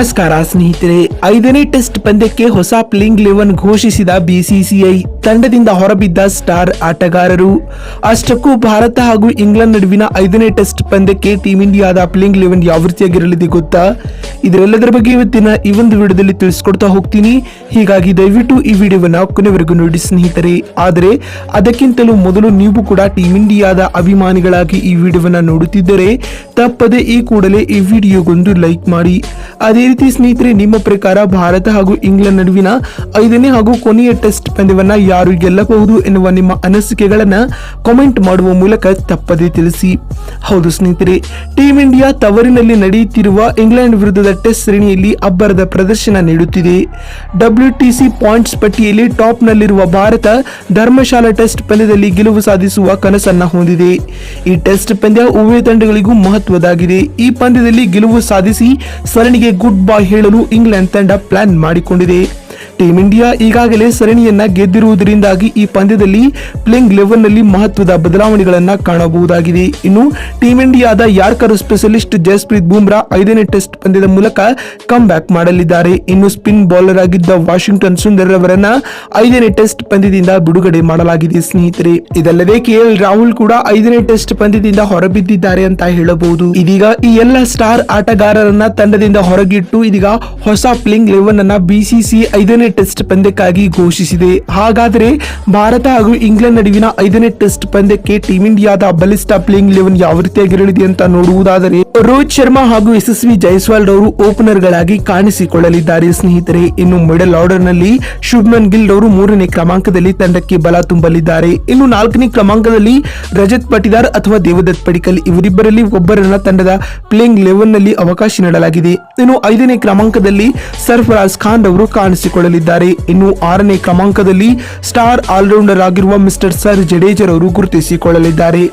ನಮಸ್ಕಾರ ಸ್ನೇಹಿತರೆ, ಐದನೇ ಟೆಸ್ಟ್ ಪಂದ್ಯಕ್ಕೆ ಹೊಸ ಪ್ಲೇಯಿಂಗ್ ಲೆವೆನ್ ಘೋಷಿಸಿದ ಬಿಸಿಸಿಐ ತಂಡದಿಂದ ಹೊರಬಿದ್ದ ಸ್ಟಾರ್ ಆಟಗಾರರು. ಅಷ್ಟಕ್ಕೂ ಭಾರತ ಹಾಗೂ ಇಂಗ್ಲೆಂಡ್ ನಡುವಿನ ಐದನೇ ಟೆಸ್ಟ್ ಪಂದ್ಯಕ್ಕೆ ಟೀಂ ಇಂಡಿಯಾದ ಪ್ಲೇಯಿಂಗ್ ಲೆವೆನ್ ಯಾವ ರೀತಿಯಾಗಿರಲಿದೆ ಗೊತ್ತಾ? ಇದರೆಲ್ಲದರ ಬಗ್ಗೆ ಇವತ್ತಿನ ಈ ಒಂದು ವಿಡಿಯೋದಲ್ಲಿ ತಿಳಿಸ್ಕೊಡ್ತಾ ಹೋಗ್ತೀನಿ. ಹೀಗಾಗಿ ದಯವಿಟ್ಟು ಈ ವಿಡಿಯೋವನ್ನು ಕೊನೆವರೆಗೂ ನೋಡಿ ಸ್ನೇಹಿತರೆ. ಆದರೆ, ಅದಕ್ಕಿಂತಲೂ ಮೊದಲು ನೀವು ಕೂಡ ಟೀಂ ಇಂಡಿಯಾದ ಅಭಿಮಾನಿಗಳಾಗಿ ಈ ವಿಡಿಯೋವನ್ನು ನೋಡುತ್ತಿದ್ದರೆ, ತಪ್ಪದೆ ಈ ಕೂಡಲೇ ಈ ವಿಡಿಯೋಗೊಂದು ಲೈಕ್ ಮಾಡಿ. ಅದೇ ರೀತಿ ಸ್ನೇಹಿತರೆ, ನಿಮ್ಮ ಪ್ರಕಾರ ಭಾರತ ಹಾಗೂ ಇಂಗ್ಲೆಂಡ್ ನಡುವಿನ ಐದನೇ ಹಾಗೂ ಕೊನೆಯ ಟೆಸ್ಟ್ ಪಂದ್ಯವನ್ನ ಯಾರು ಗೆಲ್ಲಬಹುದು ಎನ್ನುವ ನಿಮ್ಮ ಅನಿಸಿಕೆಗಳನ್ನ ಕಾಮೆಂಟ್ ಮಾಡುವ ಮೂಲಕ ತಪ್ಪದೇ ತಿಳಿಸಿ. ಹೌದು ಸ್ನೇಹಿತರೆ, ಟೀಂ ಇಂಡಿಯಾ ತವರಿನಲ್ಲಿ ನಡೆಯುತ್ತಿರುವ ಇಂಗ್ಲೆಂಡ್ ವಿರುದ್ಧದ ಟೆಸ್ಟ್ ಶ್ರೇಣಿಯಲ್ಲಿ ಅಬ್ಬರದ ಪ್ರದರ್ಶನ ನೀಡುತ್ತಿದೆ. ಡಬ್ಲ್ಯೂಟಿಸಿ ಪಾಯಿಂಟ್ಸ್ ಪಟ್ಟಿಯಲ್ಲಿ ಟಾಪ್ನಲ್ಲಿರುವ ಭಾರತ ಧರ್ಮಶಾಲಾ ಟೆಸ್ಟ್ ಪಂದ್ಯದಲ್ಲಿ ಗೆಲುವು ಸಾಧಿಸುವ ಕನಸನ್ನ ಹೊಂದಿದೆ. ಈ ಟೆಸ್ಟ್ ಪಂದ್ಯ ಉಭಯ ತಂಡಗಳಿಗೂ ಮಹತ್ವದಾಗಿದೆ. ಈ ಪಂದ್ಯದಲ್ಲಿ ಗೆಲುವು ಸಾಧಿಸಿ ಸರಣಿಗೆ ಗುಡ್ ಬೈ ಹೇಳಲು ಇಂಗ್ಲೆಂಡ್ ತಂಡ ಪ್ಲಾನ್ ಮಾಡಿಕೊಂಡಿದೆ. ಟೀಂ ಇಂಡಿಯಾ ಈಗಾಗಲೇ ಸರಣಿಯನ್ನ ಗೆದ್ದಿರುವುದರಿಂದಾಗಿ ಈ ಪಂದ್ಯದಲ್ಲಿ ಪ್ಲೇಯಿಂಗ್ ಲೆವೆನ್ನಲ್ಲಿ ಮಹತ್ವದ ಬದಲಾವಣೆಗಳನ್ನ ಕಾಣಬಹುದಾಗಿದೆ. ಇನ್ನು ಟೀಂ ಇಂಡಿಯಾದ ಯಾರ್ಕರ್ ಸ್ಪೆಷಲಿಸ್ಟ್ ಜಸ್ಪ್ರೀತ್ ಬೂಮ್ರಾ ಐದನೇ ಟೆಸ್ಟ್ ಪಂದ್ಯದ ಮೂಲಕ ಕಮ್ ಬ್ಯಾಕ್ ಮಾಡಲಿದ್ದಾರೆ. ಇನ್ನು ಸ್ಪಿನ್ ಬೌಲರ್ ಆಗಿದ್ದ ವಾಷಿಂಗ್ಟನ್ ಸುಂದರ್ ಅವರನ್ನ ಐದನೇ ಟೆಸ್ಟ್ ಪಂದ್ಯದಿಂದ ಬಿಡುಗಡೆ ಮಾಡಲಾಗಿದೆ ಸ್ನೇಹಿತರೆ. ಇದಲ್ಲದೆ ಕೆಎಲ್ ರಾಹುಲ್ ಕೂಡ ಐದನೇ ಟೆಸ್ಟ್ ಪಂದ್ಯದಿಂದ ಹೊರಬಿದ್ದಿದ್ದಾರೆ ಅಂತ ಹೇಳಬಹುದು. ಇದೀಗ ಈ ಎಲ್ಲ ಸ್ಟಾರ್ ಆಟಗಾರರನ್ನ ತಂಡದಿಂದ ಹೊರಗಿಟ್ಟು ಇದೀಗ ಹೊಸ ಪ್ಲೇಯಿಂಗ್ ಲೆವೆನ್ ಅನ್ನ ಬಿಸಿಸಿ ಐದನೇ ಟೆಸ್ಟ್ ಪಂದ್ಯಕ್ಕಾಗಿ ಘೋಷಿಸಿದೆ. ಹಾಗಾದರೆ ಭಾರತ ಹಾಗೂ ಇಂಗ್ಲೆಂಡ್ ನಡುವಿನ ಐದನೇ ಟೆಸ್ಟ್ ಪಂದ್ಯಕ್ಕೆ ಟೀಂ ಇಂಡಿಯಾದ ಬಲಿಷ್ಠ ಪ್ಲೇಯಿಂಗ್ ಲೆವೆನ್ ಯಾವ ರೀತಿಯಾಗಿರಲಿದೆ ಅಂತ ನೋಡುವುದಾದರೆ, ರೋಹಿತ್ ಶರ್ಮಾ ಹಾಗೂ ಯಶಸ್ವಿ ಜೈಸ್ವಾಲ್ ರವರು ಓಪನರ್ ಗಳಾಗಿ ಕಾಣಿಸಿಕೊಳ್ಳಲಿದ್ದಾರೆ. ಸ್ನೇಹಿತರೆ, ಇನ್ನು ಮಿಡಲ್ ಆರ್ಡರ್ನಲ್ಲಿ ಶುಭ್ಮನ್ ಗಿಲ್ ಅವರು ಮೂರನೇ ಕ್ರಮಾಂಕದಲ್ಲಿ ತಂಡಕ್ಕೆ ಬಲ ತುಂಬಲಿದ್ದಾರೆ. ಇನ್ನು ನಾಲ್ಕನೇ ಕ್ರಮಾಂಕದಲ್ಲಿ ರಜತ್ ಪಟಿದಾರ್ ಅಥವಾ ದೇವದತ್ ಪಡಿಕಲ್ ಇವರಿಬ್ಬರಲ್ಲಿ ಒಬ್ಬರನ್ನ ತಂಡದ ಪ್ಲೇಯಿಂಗ್ ಲೆವೆನ್ನಲ್ಲಿ ಅವಕಾಶ ನೀಡಲಾಗಿದೆ. ಇನ್ನು ಐದನೇ ಕ್ರಮಾಂಕದಲ್ಲಿ ಸರ್ಫರಾಜ್ ಖಾನ್ ಅವರು ಕಾಣಿಸಿಕೊಳ್ಳಲಿದ್ದಾರೆ. ಇನ್ನು ಆರನೇ ಕ್ರಮಾಂಕದಲ್ಲಿ ಸ್ಟಾರ್ ಆಲ್ರೌಂಡರ್ ಆಗಿರುವ ಮಿಸ್ಟರ್ ಸರ್ ಜಡೇಜರ್ ಅವರು ಗುರುತಿಸಿಕೊಳ್ಳಲಿದ್ದಾರೆ.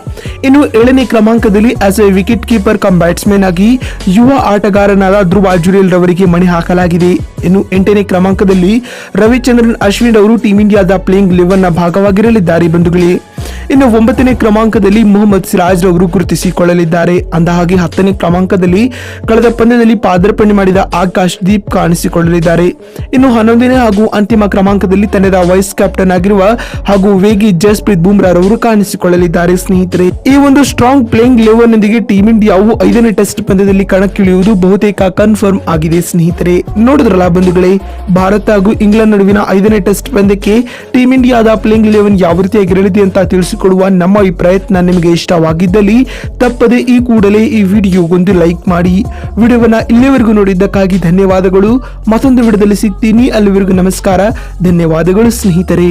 ಇನ್ನು ಏಳನೇ ಕ್ರಮಾಂಕದಲ್ಲಿ as a wicket keeper cum batsman ಆಗಿ ಯುವ ಆಟಗಾರನಾದ ಧ್ರುವ ಜುರೇಲ್ ರವರಿಗೆ ಮಣಿ ಹಾಕಲಾಗಿದೆ. ಇನ್ನು ಎಂಟನೇ ಕ್ರಮಾಂಕದಲ್ಲಿ ರವಿಚಂದ್ರನ್ ಅಶ್ವಿನ್ ಅವರು ಟೀಂ ಇಂಡಿಯಾದ ಪ್ಲೇಯಿಂಗ್ನ ಭಾಗವಾಗಿರಲಿದ್ದಾರೆ ಬಂಧುಗಳೇ. ಇನ್ನು ಒಂಬತ್ತನೇ ಕ್ರಮಾಂಕದಲ್ಲಿ ಮೊಹಮ್ಮದ್ ಸಿರಾಜ್ ರವರು ಗುರುತಿಸಿಕೊಳ್ಳಲಿದ್ದಾರೆ. ಅಂದಹಾಗೆ ಹತ್ತನೇ ಕ್ರಮಾಂಕದಲ್ಲಿ ಕಳೆದ ಪಂದ್ಯದಲ್ಲಿ ಪಾದಾರ್ಪಣೆ ಮಾಡಿದ ಆಕಾಶ್ ದೀಪ್ ಕಾಣಿಸಿಕೊಳ್ಳಲಿದ್ದಾರೆ. ಇನ್ನು ಹನ್ನೊಂದನೇ ಹಾಗೂ ಅಂತಿಮ ಕ್ರಮಾಂಕದಲ್ಲಿ ತಂಡದ ವೈಸ್ ಕ್ಯಾಪ್ಟನ್ ಆಗಿರುವ ಹಾಗೂ ವೇಗಿ ಜಸ್ಪ್ರೀತ್ ಬುಮ್ರಾ ರವರು ಕಾಣಿಸಿಕೊಳ್ಳಲಿದ್ದಾರೆ. ಸ್ನೇಹಿತರೆ, ಈ ಒಂದು ಸ್ಟ್ರಾಂಗ್ ಪ್ಲೇಯಿಂಗ್ ಲೆವೆನ್ ನೊಂದಿಗೆ ಟೀಮ್ ಇಂಡಿಯಾವು ಐದನೇ ಟೆಸ್ಟ್ ಪಂದ್ಯದಲ್ಲಿ ಕಣಕ್ಕಿಳಿಯುವುದು ಬಹುತೇಕ ಕನ್ಫರ್ಮ್ ಆಗಿದೆ. ಸ್ನೇಹಿತರೆ, ನೋಡಿದ್ರಲ್ಲ ಬಂಧುಗಳೇ, ಭಾರತ ಹಾಗೂ ಇಂಗ್ಲೆಂಡ್ ನಡುವಿನ ಐದನೇ ಟೆಸ್ಟ್ ಪಂದ್ಯಕ್ಕೆ ಟೀಮ್ ಇಂಡಿಯಾದ ಪ್ಲೇಯಿಂಗ್ ಲೆವೆನ್ ಯಾವ ರೀತಿಯಾಗಿರಲಿದೆ ಅಂತ ತಿಳಿಸಿಕೊಡುವ ನಮ್ಮ ಈ ಪ್ರಯತ್ನ ನಿಮಗೆ ಇಷ್ಟವಾಗಿದ್ದಲ್ಲಿ ತಪ್ಪದೆ ಈ ಕೂಡಲೇ ಈ ವಿಡಿಯೋಗೊಂದು ಲೈಕ್ ಮಾಡಿ. ವಿಡಿಯೋವನ್ನ ಇಲ್ಲಿವರೆಗೂ ನೋಡಿದ್ದಕ್ಕಾಗಿ ಧನ್ಯವಾದಗಳು. ಮತ್ತೊಂದು ವಿಡಿಯೋದಲ್ಲಿ ಸಿಗ್ತೀನಿ. ಅಲ್ಲಿವರೆಗೂ ನಮಸ್ಕಾರ. ಧನ್ಯವಾದಗಳು ಸ್ನೇಹಿತರೆ.